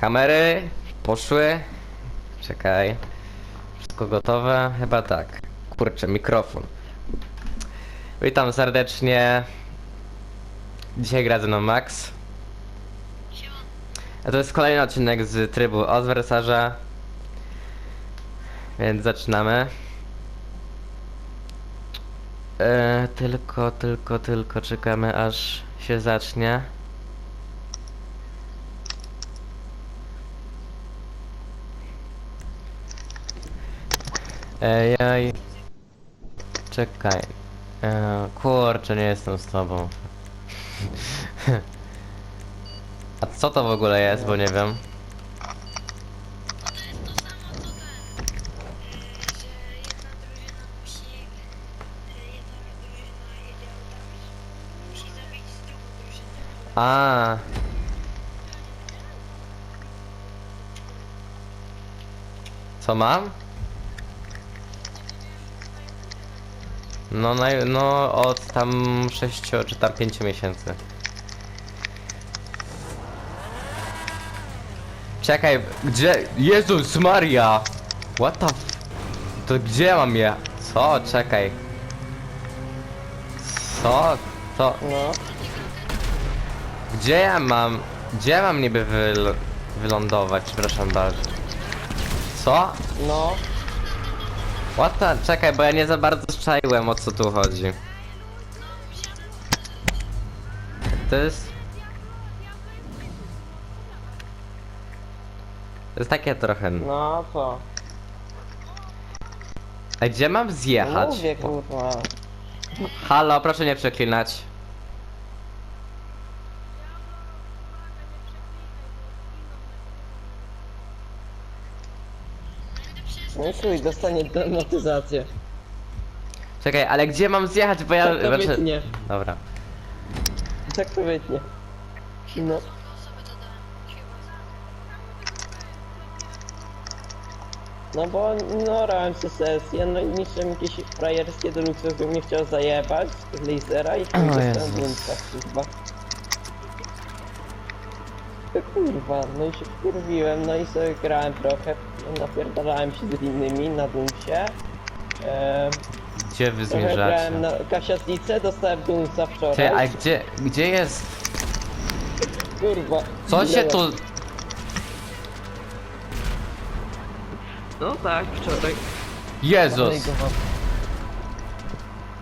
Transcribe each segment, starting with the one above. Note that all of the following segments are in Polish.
Kamery poszły. Czekaj. Wszystko gotowe? Chyba tak. Kurczę, mikrofon. Witam serdecznie. Dzisiaj gra ze mną Max. A to jest kolejny odcinek z trybu Odwersarza. Więc zaczynamy. E, tylko, tylko, tylko czekamy aż się zacznie. Ejej. Czekaj. E, kurczę, nie jestem z tobą. A co to w ogóle jest, bo nie wiem. A. Co mam? No, naj, no od tam 6 czy tam 5 miesięcy. Czekaj, gdzie? Jezus Maria! What the f... To gdzie mam je? Co? Czekaj. Co? To... No, Gdzie ja mam... Gdzie ja mam niby wyl... wylądować? Przepraszam bardzo. Co? no, What the... Czekaj, bo ja nie za bardzo strzaiłem o co tu chodzi. To jest... To jest takie trochę... no co? A gdzie mam zjechać? mówię kurwa. Halo, proszę nie przeklinać. I chuj, dostanie demotyzację. Czekaj, ale gdzie mam zjechać, bo ja... Tak to znaczy- wytnie. Dobra. Tak to wytnie. No, no bo no orałem sobie sesję, no i niszczę jakieś frajerskie deluxe, bym mnie chciał zajebać z lasera i chuj O dostałem Jezus. To kurwa, no i się wkurwiłem, no i sobie grałem trochę, napierdalałem się z innymi na dumcie. Eee, Gdzie wy Trochę zmierzacie? grałem na kasiasnicę, dostałem Dunsa wczoraj. Czekaj, a gdzie... Gdzie jest... Kurwa. Co się tu... No tak, wczoraj. Jezus!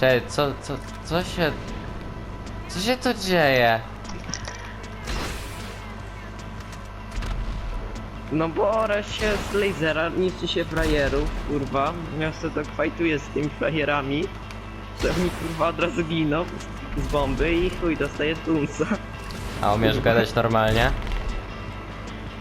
Czekaj, co... Co... Co się... Co się tu dzieje? No bo ora się z lasera, niszczy się frajerów, kurwa. Miasto tak fajtuje z tymi frajerami. To mi kurwa od razu giną z, z bomby i chuj, dostaję Dunsa. A umiesz gadać normalnie?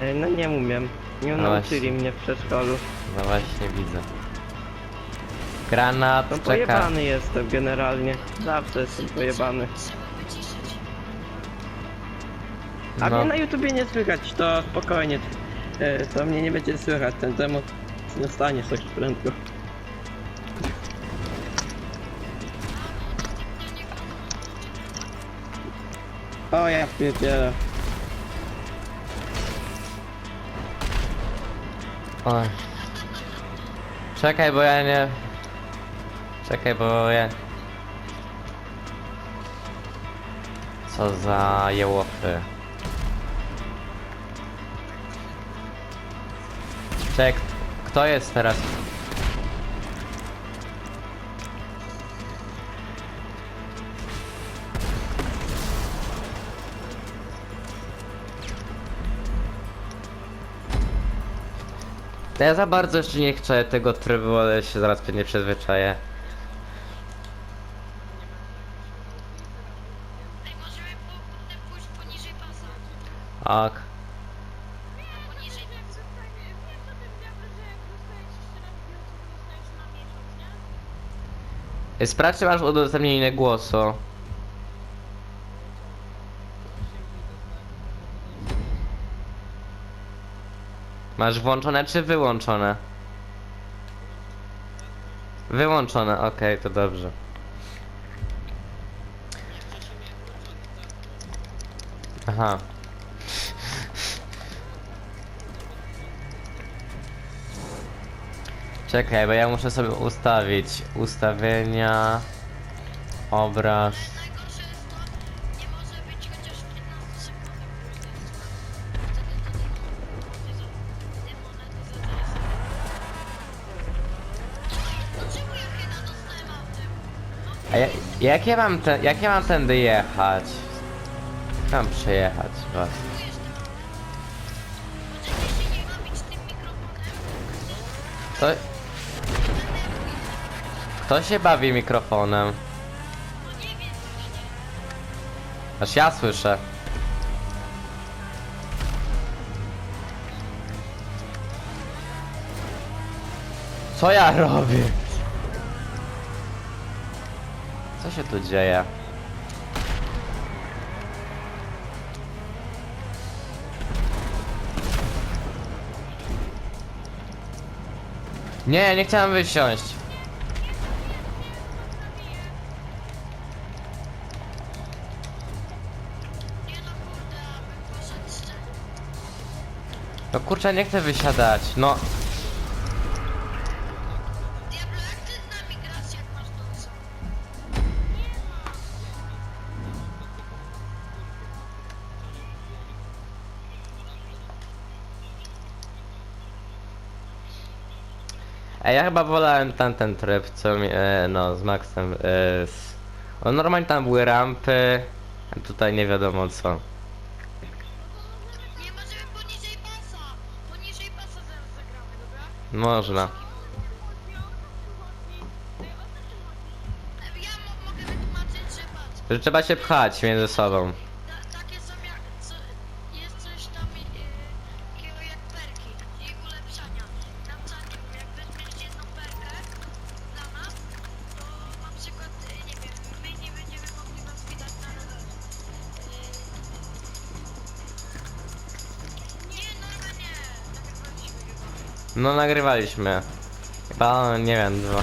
E, No nie umiem. Nie No nauczyli właśnie. mnie w przedszkolu. No właśnie widzę. Granat, No czeka. pojebany jestem generalnie. Zawsze jestem pojebany. A No. mnie na YouTubie nie słychać, to spokojnie. E, To mnie nie będzie słychać, ten demo nie stanie coś prędko. O ja pierdzielę. Oj. Czekaj, bo ja nie... Czekaj, bo ja... Co za jełopy. Czek, kto jest teraz? Ja za bardzo jeszcze nie chcę tego trybu, ale się zaraz pewnie przyzwyczaję. Ok. Sprawdź, czy masz udostępnienie głosu. Masz włączone czy wyłączone? Wyłączone, okej, to dobrze. Aha. Czekaj, bo ja muszę sobie ustawić ustawienia, obraz. Najgorsze jest to, nie może być chociaż 15 sekund Dlaczego ja chyba dostałem autem? A ja, jak ja mam te, jak ja mam tędy jechać? Mam przejechać was. To? To... Się bawi mikrofonem? Aż ja słyszę. Co ja robię? Co się tu dzieje? Nie, nie chciałem wysiąść. No kurczę, nie chcę wysiadać. No? A ja chyba wolałem tamten tryb, co mi, e, no, z Maxem, e, z... O, normalnie tam były rampy, a tutaj nie wiadomo co. Można. Że trzeba się pchać między sobą. No nagrywaliśmy. Chyba, no, nie wiem, dwa.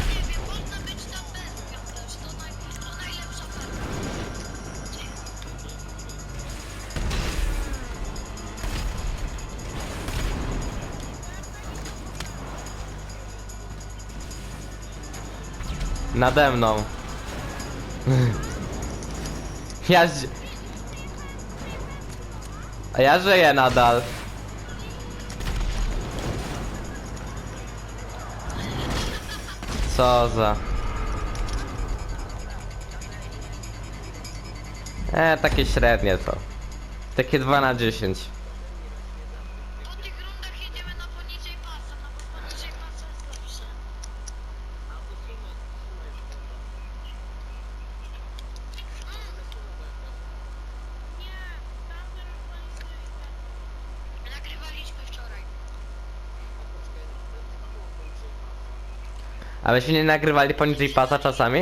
Nade mną. Ja... A ja żyję nadal. Co za... E, takie średnie to. Takie 2 na 10. Po tych rundach jedziemy na poniżej pasa, no bo poniżej pasa jest lepsze. Nie, tam teraz poniżej. Nagrywaliśmy wczoraj. A myśmy nie nagrywali poniżej pasa czasami?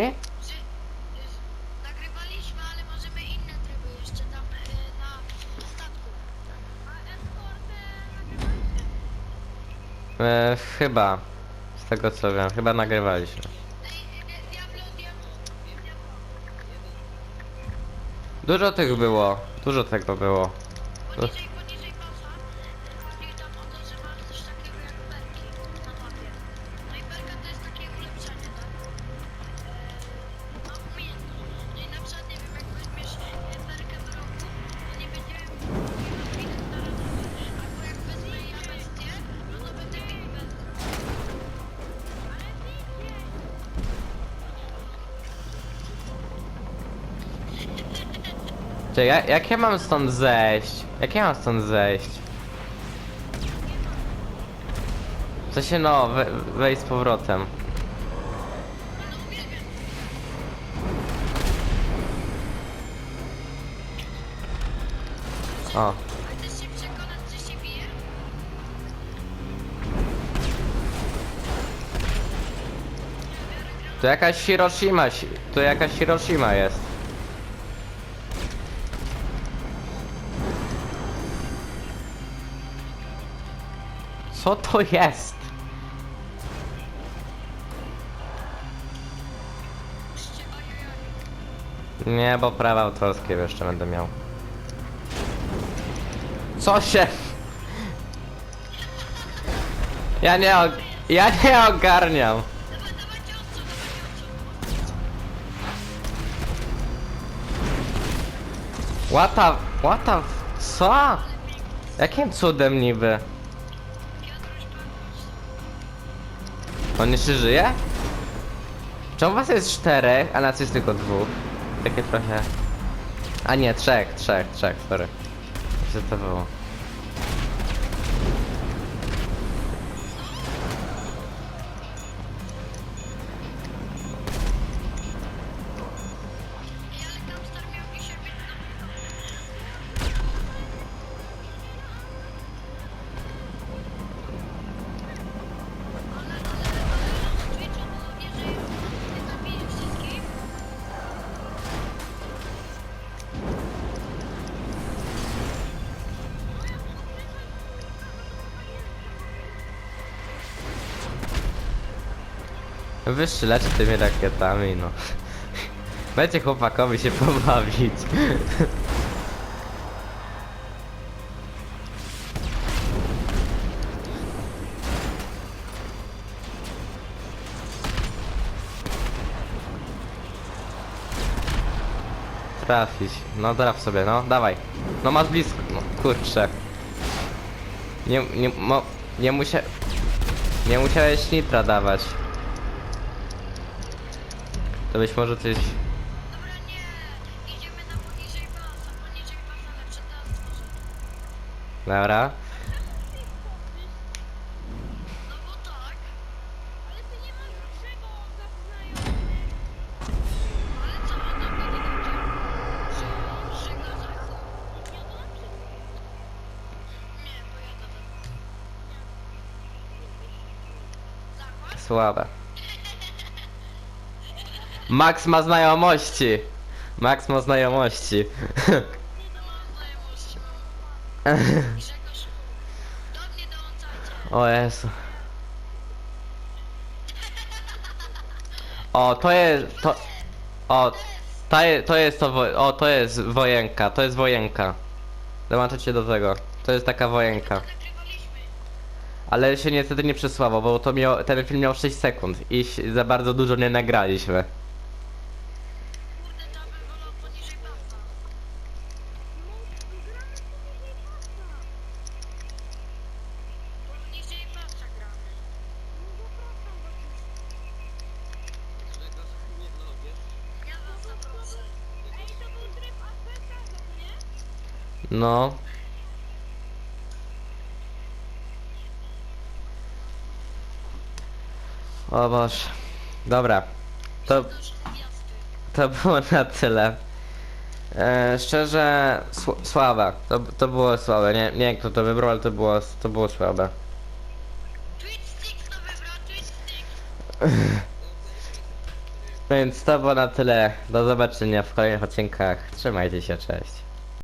Nagrywaliśmy, ale możemy inne tryby jeszcze tam y, na statku. A nagrywaliście? E, chyba. Z tego co wiem, chyba nagrywaliśmy. Ej, Diablo, Diablo, Diablo. Dużo tych było. Dużo tego było. Poniżej, Czy ja, jak ja mam stąd zejść? Jak ja mam stąd zejść? W sensie no, we, wejść z powrotem. O. Się się? To jakaś Hiroshima, to jakaś Hiroshima jest. Co to jest? Nie, bo prawa autorskie jeszcze będę miał. Co się? Ja nie, og- Ja nie ogarniam. What the... What the... Co? Jakim cudem niby? On jeszcze żyje? Czemu was jest czterech, a nas jest tylko dwóch? Takie trochę... A nie, trzech, trzech, trzech, sorry. Co to było? Wystrzelać tymi rakietami, no. Będzie chłopakowi się pobawić. Trafić. No traf sobie, no dawaj. No masz blisko. No kurczę. Nie, nie, mo, nie musia... Nie musiałeś nitra dawać. To być może coś... Dobra, nie, idziemy na poniżej poniżej lepsze. Dobra. No bo tak. Ale ty nie masz Ale co, nie dojdzie? Że, że go za... Nie, bo ja to tak... Słabe. Max ma znajomości. Max ma znajomości. Nie dołączajcie. O Jezu. O, to jest... To... O, to jest to, jest to wo... O, to jest wojenka, to jest wojenka. Dołączacie do tego. To jest taka wojenka. Ale się niestety nie przesłało, bo to miał, ten film miał 6 sekund i za bardzo dużo nie nagraliśmy. Kurde, to bym wolał poniżej basa. Poniżej basa gramy. Ja was zaproszę. Ej, to był tryb APK do mnie? No. O Boże. Dobra. To, to było na tyle. E, szczerze, sł słabe. To, to było słabe. Nie, nie kto to wybrał, ale to było, to było słabe. Więc to było na tyle. Do zobaczenia w kolejnych odcinkach. Trzymajcie się, cześć.